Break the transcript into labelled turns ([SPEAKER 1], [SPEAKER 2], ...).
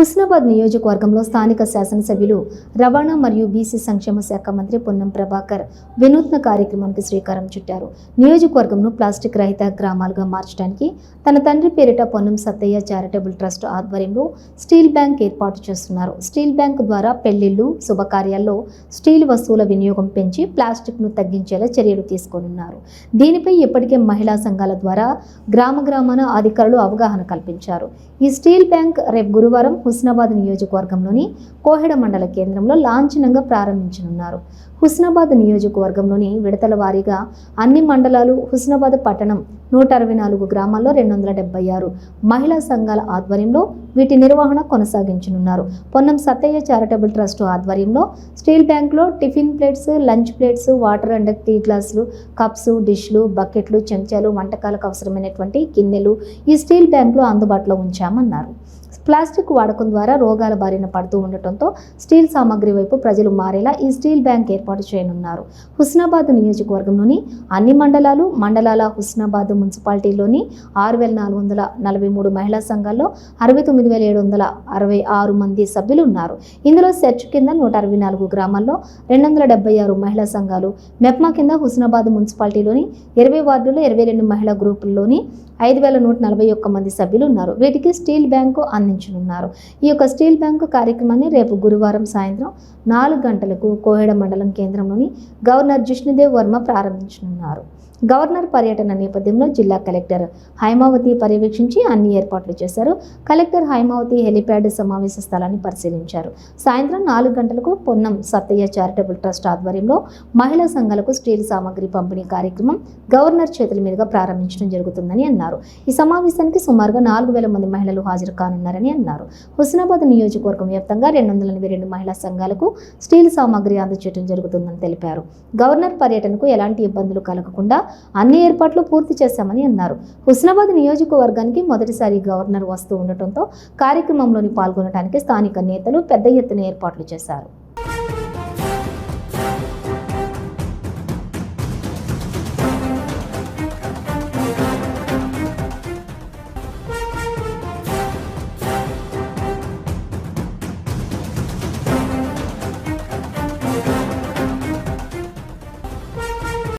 [SPEAKER 1] హుస్నాబాద్ నియోజకవర్గంలో స్థానిక శాసనసభ్యులు రవాణా మరియు బీసీ సంక్షేమ శాఖ మంత్రి పొన్నం ప్రభాకర్ వినూత్న కార్యక్రమానికి శ్రీకారం చుట్టారు. నియోజకవర్గంను ప్లాస్టిక్ రహిత గ్రామాలుగా మార్చడానికి తన తండ్రి పేరిట పొన్నం సత్తయ్య చారిటబుల్ ట్రస్ట్ ఆధ్వర్యంలో స్టీల్ బ్యాంక్ ఏర్పాటు చేస్తున్నారు. స్టీల్ బ్యాంక్ ద్వారా పెళ్ళిళ్ళు శుభకార్యాల్లో స్టీల్ వస్తువుల వినియోగం పెంచి ప్లాస్టిక్ను తగ్గించేలా చర్యలు తీసుకోనున్నారు. దీనిపై ఇప్పటికే మహిళా సంఘాల ద్వారా గ్రామ గ్రామాన అధికారులు అవగాహన కల్పించారు. ఈ స్టీల్ బ్యాంక్ రేపు గురువారం హుస్నాబాద్ నియోజకవర్గంలోని కోహెడ మండల కేంద్రంలో లాంఛనంగా ప్రారంభించనున్నారు. హుస్నాబాద్ నియోజకవర్గంలోని విడతల వారీగా అన్ని మండలాలు హుస్నాబాద్ పట్టణం నూట అరవై నాలుగు గ్రామాల్లో రెండు వందల డెబ్బై ఆరు మహిళా సంఘాల ఆధ్వర్యంలో వీటి నిర్వహణ కొనసాగించనున్నారు. పొన్నం సత్తయ్య చారిటబుల్ ట్రస్ట్ ఆధ్వర్యంలో స్టీల్ బ్యాంక్లో tiffin plates lunch plates water and tea గ్లాసులు కప్స్ డిష్లు బకెట్లు చెంచాలు వంటకాలకు అవసరమైనటువంటి గిన్నెలు ఈ స్టీల్ బ్యాంక్లో అందుబాటులో ఉంచామన్నారు. ప్లాస్టిక్ వాడకం ద్వారా రోగాల బారిన పడుతూ ఉండటంతో స్టీల్ సామాగ్రి వైపు ప్రజలు మారేలా ఈ స్టీల్ బ్యాంక్ ఏర్పాటు చేయనున్నారు. హుస్నాబాద్ నియోజకవర్గంలోని అన్ని మండలాలు మండలాల హుస్నాబాద్ మున్సిపాలిటీలోని ఆరు వేల నాలుగు వందల నలభై మూడు మహిళా సంఘాల్లో అరవై తొమ్మిది వేల ఏడు వందల అరవై ఆరు మంది సభ్యులు ఉన్నారు ఇందులో సెర్చ్ కింద నూట అరవై నాలుగు గ్రామాల్లో రెండు వందల డెబ్బై ఆరు మహిళా సంఘాలు మెప్మా కింద హుస్నాబాద్ మున్సిపాలిటీలోని ఇరవై వార్డులో ఇరవై రెండు మహిళా గ్రూపుల్లోని ఐదు వేల నూట నలభై ఒక్క మంది సభ్యులు ఉన్నారు వీటికి స్టీల్ బ్యాంకు అందించనున్నారు. ఈ యొక్క స్టీల్ బ్యాంకు కార్యక్రమాన్ని రేపు గురువారం సాయంత్రం నాలుగు గంటలకు కోహెడ మండలం కేంద్రంలోని గవర్నర్ జిష్ణుదేవ్ వర్మ ప్రారంభించనున్నారు. గవర్నర్ పర్యటన నేపథ్యంలో జిల్లా కలెక్టర్ హైమావతి పర్యవేక్షించి అన్ని ఏర్పాట్లు చేశారు. కలెక్టర్ హైమావతి హెలిప్యాడ్ సమావేశ స్థలాన్ని పరిశీలించారు. సాయంత్రం నాలుగు గంటలకు పొన్నం సత్తయ్య చారిటబుల్ ట్రస్ట్ ఆధ్వర్యంలో మహిళా సంఘాలకు స్టీల్ సామాగ్రి పంపిణీ కార్యక్రమం గవర్నర్ చేతుల మీదుగా ప్రారంభించడం జరుగుతుందని అన్నారు. ఈ సమావేశానికి సుమారుగా నాలుగు వేల మంది మహిళలు హాజరు కానున్నారని అన్నారు. హుస్నాబాద్ నియోజకవర్గం వ్యాప్తంగా రెండు వందల ఎనభై రెండు మహిళా సంఘాలకు స్టీల్ సామాగ్రి అందజేయడం జరుగుతుందని తెలిపారు. గవర్నర్ పర్యటనకు ఎలాంటి ఇబ్బందులు కలగకుండా అన్ని ఏర్పాట్లు పూర్తి చేశామని అన్నారు. హుస్నాబాద్ నియోజకవర్గానికి మొదటిసారి గవర్నర్ వస్తూ ఉండటంతో కార్యక్రమంలోని పాల్గొనడానికి స్థానిక నేతలు పెద్ద ఎత్తున ఏర్పాట్లు చేశారు.